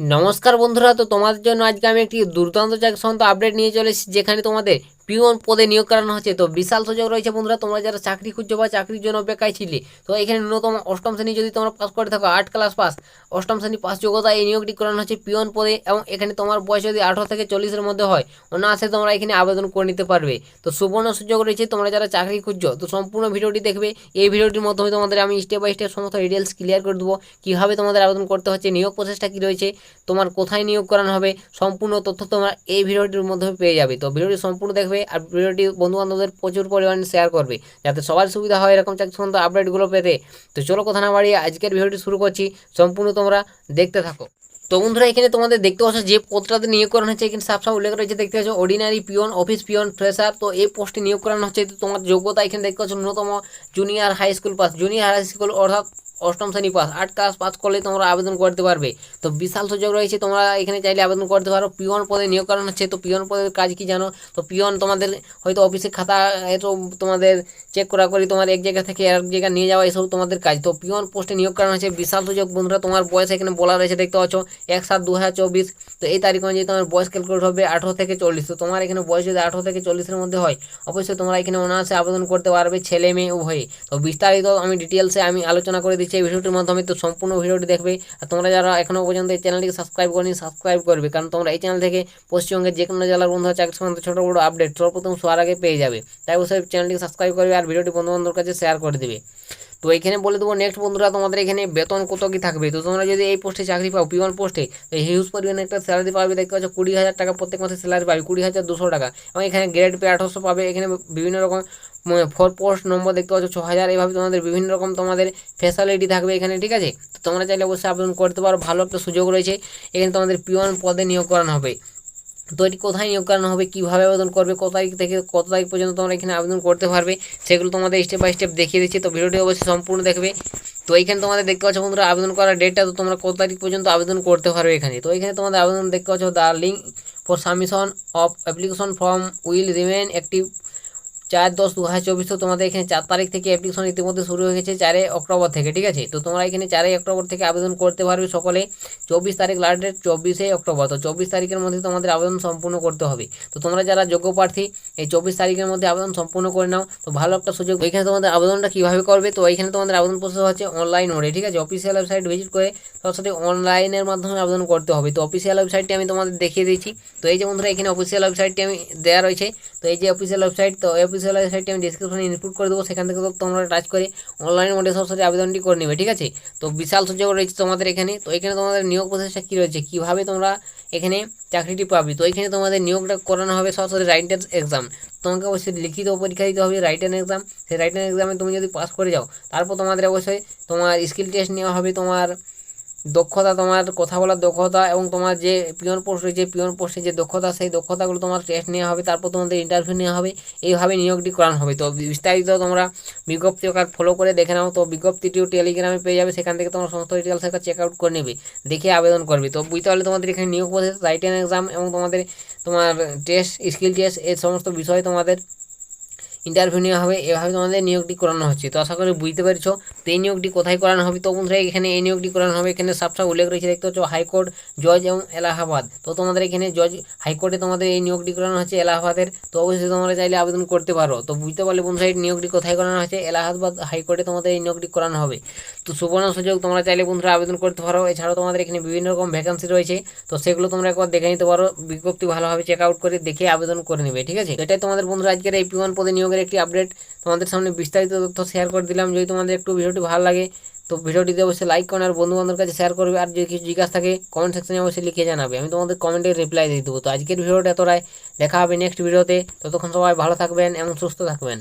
নমস্কার বন্ধুরা, তো তোমাদের জন্য আজকে আমি একটি দুর্দান্ত চাকরি সন্ত আপডেট নিয়ে চলে এসেছি, যেখানে তোমাদের পিওন পদে নিয়োগ করানো হচ্ছে। তো বিশাল সুযোগ রয়েছে বন্ধুরা, তোমরা যারা চাকরি খুঁজছো বা চাকরির জন্য অপেক্ষায় ছিলে, তো এখানে ন্যূনতম অষ্টম শ্রেণি যদি তোমরা পাস করে থাকো আট ক্লাস পাস অষ্টম শ্রেণি পাস যোগ্যতা এই নিয়োগটি করানো হচ্ছে পিওন পদে এবং এখানে তোমার বয়স যদি আঠারো থেকে চল্লিশের মধ্যে হয়, অনায়াসে তোমরা এখানে আবেদন করে নিতে পারবে। তো সুবর্ণ সুযোগ রয়েছে, তোমরা যারা চাকরি খুঁজছো, তো সম্পূর্ণ ভিডিওটি দেখবে। এই ভিডিওটির মাধ্যমে তোমাদের আমি স্টেপ বাই স্টেপ সমস্ত ডিটেলস ক্লিয়ার করে দেবো, কীভাবে তোমাদের আবেদন করতে হচ্ছে, নিয়োগ প্রসেসটা কী রয়েছে, তোমার কোথায় নিয়োগ করানো হবে, সম্পূর্ণ তথ্য তোমরা এই ভিডিওটির মাধ্যমে পেয়ে যাবে। তো ভিডিওটি সম্পূর্ণ দেখবে আর ভিডিওটি বন্ধু বান্ধবদের প্রচুর পরিমাণে শেয়ার করবে। যাতে সবার সুবিধা হয় এরকম চাকরি আপডেটগুলো পেতে। তো চলো কথা না বাড়িয়ে আজকের ভিডিওটি শুরু করছি। সম্পূর্ণ তোমরা দেখতে থাকো। তো বন্ধুরা, এখানে তোমাদের দেখতে পাচ্ছ যে পদটাতে নিয়োগ করানো হচ্ছে, এখানে সাফ সাফ উল্লেখ রয়েছে, দেখতে পাচ্ছ ordinary peon office peon fresher তো এই পোস্টে নিয়োগ করানো হচ্ছে তোমার যোগ্যতা এখানে দেখতে পাচ্ছ ন্যূনতম junior high school pass junior high school অর্থাৎ অষ্টম শ্রেণি পাস, আট ক্লাস পাস করলে তোমরা আবেদন করতে পারবে। তো বিশাল সুযোগ রয়েছে, তোমরা এখানে চাইলে আবেদন করতে পারো। পিওন পদে নিয়োগ করানো হচ্ছে, তো পিওন পদের কাজ কি জানো? তো পিওন তোমাদের হয়তো অফিসে খাতা এসব তোমাদের চেক করা করি, তোমার এক জায়গা থেকে এক জায়গায় নিয়ে যাওয়া, এসব তোমাদের কাজ। তো পিওন পোস্টে নিয়োগ করানো হচ্ছে, বিশাল সুযোগ। বন্ধুরা, তোমার বয়স এখানে বলা রয়েছে, দেখতে পাচ্ছ, এক সাত দু হাজার চব্বিশ। তো এই তারিখ অনুযায়ী তোমার বয়স ক্যালকুলেট হবে আঠারো থেকে চল্লিশ। তো তোমার এখানে বয়স যদি আঠারো থেকে চল্লিশের মধ্যে হয়, অবশ্যই তোমরা এখানে অনায়াসে আবেদন করতে পারবে, ছেলে মেয়ে উভয়ে। তো বিস্তারিত আমি ডিটেলসে আমি আলোচনা করে দিচ্ছি। এই ভিডিওটির মাধ্যমে তো সম্পূর্ণ ভিডিওটি দেখবে। আর তোমরা যারা এখনও পর্যন্ত এই চ্যানেলটিকে সাবস্ক্রাইব করেনি সাবস্ক্রাইব করবে। কারণ তোমরা এই চ্যানেল থেকে পশ্চিমবঙ্গের যে কোনো জেলার বন্ধু চাকরি সম্বন্ধে ছোটো বড়ো আপডেট সর্বপ্রথম সবার আগে পেয়ে যাবে। তাই অবশ্যই চ্যানেলটিকে সাবস্ক্রাইব করবে আর ভিডিওটি বন্ধু বান্ধবের কাছে শেয়ার করে দেবে। তো এখানে বলে দেবো নেক্সট বন্ধুরা, তোমাদের এখানে বেতন কত কি থাকবে? তো তোমরা যদি এই পোস্টে চাকরি পাও পিওন পোস্টে তো হিউজ পরিমাণে একটা স্যালারি পাবে, দেখতে পাচ্ছ কুড়ি হাজার টাকা প্রত্যেক মাসে স্যালারি পাবে, কুড়ি হাজার দুশো টাকা। এবং এখানে গ্রেড পে আঠারোশো পাবে, এখানে বিভিন্ন রকম ফোর পোস্ট নম্বর দেখতে পাচ্ছ, ছ হাজার, এভাবে তোমাদের বিভিন্ন রকম তোমাদের ফ্যাসিলিটি থাকবে এখানে, ঠিক আছে? তো তোমরা চাইলে অবশ্যই আবেদন করতে পারো, ভালো একটা সুযোগ রয়েছে। এখানে তোমাদের পিওন পদে নিয়োগ করানো হবে। তো এটি কোথায় নিয়োগ করানো হবে, কীভাবে আবেদন করবে, কত তারিখ থেকে, কত তারিখ পর্যন্ত তোমরা এখানে আবেদন করতে পারবে, সেগুলো তোমাদের স্টেপ বাই স্টেপ দেখিয়ে দিচ্ছি। তো ভিডিওটি অবশ্যই সম্পূর্ণ দেখবে। তো এইখানে তোমাদের দেখতে পাচ্ছ বন্ধুরা, আবেদন করার ডেটটা তো তোমরা কত তারিখ পর্যন্ত আবেদন করতে পারবে এখানে। তো এখানে তোমাদের আবেদন দেখতে পাচ্ছ the link for submission of application form will remain active চার দশ দু হাজার চব্বিশ তো তোমাদের এখানে চার তারিখ থেকে অ্যাপ্লিকেশন ইতিমধ্যে শুরু হয়ে গেছে চারই অক্টোবর থেকে, ঠিক আছে? তো তোমরা এখানে চারই অক্টোবর থেকে আবেদন করতে পারবে সকলে। চব্বিশ তারিখ লাস্ট ডেট চব্বিশে অক্টোবর, তো চব্বিশ তারিখের মধ্যে তোমাদের আবেদন সম্পূর্ণ করতে হবে। তো তোমরা যারা যোগ্য প্রার্থী, এই চব্বিশ তারিখের মধ্যে আবেদন সম্পূর্ণ করে নাও। তো ভালো একটা সুযোগ, এখানে তোমাদের আবেদনটা কীভাবে করবে? তো এখানে তোমাদের আবেদন প্রসেস হচ্ছে অনলাইন মোডে ঠিক আছে? অফিসিয়াল ওয়েবসাইট ভিজিট করে তার সাথে অনলাইনের মাধ্যমে আবেদন করতে হবে। তো অফিসিয়াল ওয়েবসাইটটি আমি তোমাদের দেখিয়ে দিচ্ছি তো এই যে বন্ধুরা, এখানে অফিসিয়াল ওয়েবসাইটটি আমি দেওয়া রয়েছে। তো এই যে অফিসিয়াল ওয়েবসাইট তো অফিসিয়াল ওয়েবসাইটটি আমি ডিসক্রিপশনে ইনপুট করে দেবো, সেখান থেকে তোমরা টাচ করে অনলাইন মোডে সরাসরি আবেদনটি করে নেবে, ঠিক আছে? তো বিশাল সুযোগ রয়েছে তোমাদের এখানে। তো এখানে তোমাদের নিয়োগ প্রসেসটা কী রয়েছে? কীভাবে তোমরা এখানে চাকরিটি পাবে? তো এখানে তোমাদের নিয়োগটা করানো হবে সরাসরি রাইটার এক্সাম তোমাকে অবশ্যই লিখিত পরীক্ষা দিতে হবে রাইটার এক্সাম সেই রাইটার এক্সামে তুমি যদি পাস করে যাও, তারপর তোমাদের অবশ্যই তোমার স্কিল টেস্ট নেওয়া হবে, তোমার দক্ষতা, তোমার কথা বলার দক্ষতা এবং তোমার যে পিওন পোস্ট যে পিওন পোস্টে যে দক্ষতা, সেই দক্ষতাগুলো তোমার টেস্ট নেওয়া হবে, তারপর তোমাদের ইন্টারভিউ নেওয়া হবে, এইভাবে নিয়োগটি করানো হবে। তো বিস্তারিত তোমরা বিজ্ঞপ্তি ওখানে ফলো করে দেখে নাও। তো বিজ্ঞপ্তিটিও টেলিগ্রামে পেয়ে যাবে, সেখান থেকে তোমরা সমস্ত ডিটেলস একটা চেক আউট করে নেবে, দেখে আবেদন করবে। তো বুঝতে পারলে তোমাদের এখানে নিয়োগ প্রসেস রাইটেন এক্সাম এবং তোমাদের, তোমার টেস্ট স্কিল টেস্ট এই সমস্ত বিষয় তোমাদের ইন্টারভিউ নেওয়া হবে, এভাবে তোমাদের নিয়োগটি করানো হচ্ছে। তো আশা করি বুঝতে পেরেছ, তো এই নিয়োগটি কোথায় করানো হবে? তো বন্ধুরা, এখানে এই নিয়োগটি করানো হবে, এখানে সাবসা উল্লেখ রয়েছে, দেখতে পাচ্ছ, হাইকোর্ট, জজ এবং এলাহাবাদ। তো তোমাদের এখানে জজ, হাইকোর্টে তোমাদের এই নিয়োগটি করানো হচ্ছে এলাহাবাদের। তো অবশ্যই তোমরা চাইলে আবেদন করতে পারো। তো বুঝতে পারলে বন্ধুরা, এই নিয়োগটি কোথায় করানো হচ্ছে? এলাহাবাদ হাইকোর্টে তোমাদের এই নিয়োগটি করানো হবে। তো সুবর্ণ সুযোগ, তোমরা চাইলে বন্ধুরা আবেদন করতে পারো। এছাড়াও তোমাদের এখানে বিভিন্ন রকম ভ্যাকান্সি রয়েছে। তো সেগুলো তোমরা একবার দেখে নিতে পারো। বিজ্ঞপ্তি ভালোভাবে চেক আউট করে দেখে আবেদন করে নেবে, ঠিক আছে? এটাই তোমাদের বন্ধুরা, আজকের এই পিওয়ান পদে নিয়োগের একটি আপডেট তোমাদের সামনে বিস্তারিত তথ্য শেয়ার করে দিলাম। যদি তোমাদের একটু ভিডিওটি ভালো লাগে, তো ভিডিওটিতে অবশ্যই লাইক করুন আর বন্ধুবান্ধবের কাছে শেয়ার করবে। আর যদি কিছু জিজ্ঞাসা থাকে কমেন্ট সেকশনে অবশ্যই লিখে জানাবে। আমি তোমাদের কমেন্টে রিপ্লাই দিয়ে দেবো। তো আজকের ভিডিওটা এতটাই। দেখা হবে নেক্সট ভিডিওতে ততক্ষণ সবাই ভালো থাকবেন এবং সুস্থ থাকবেন।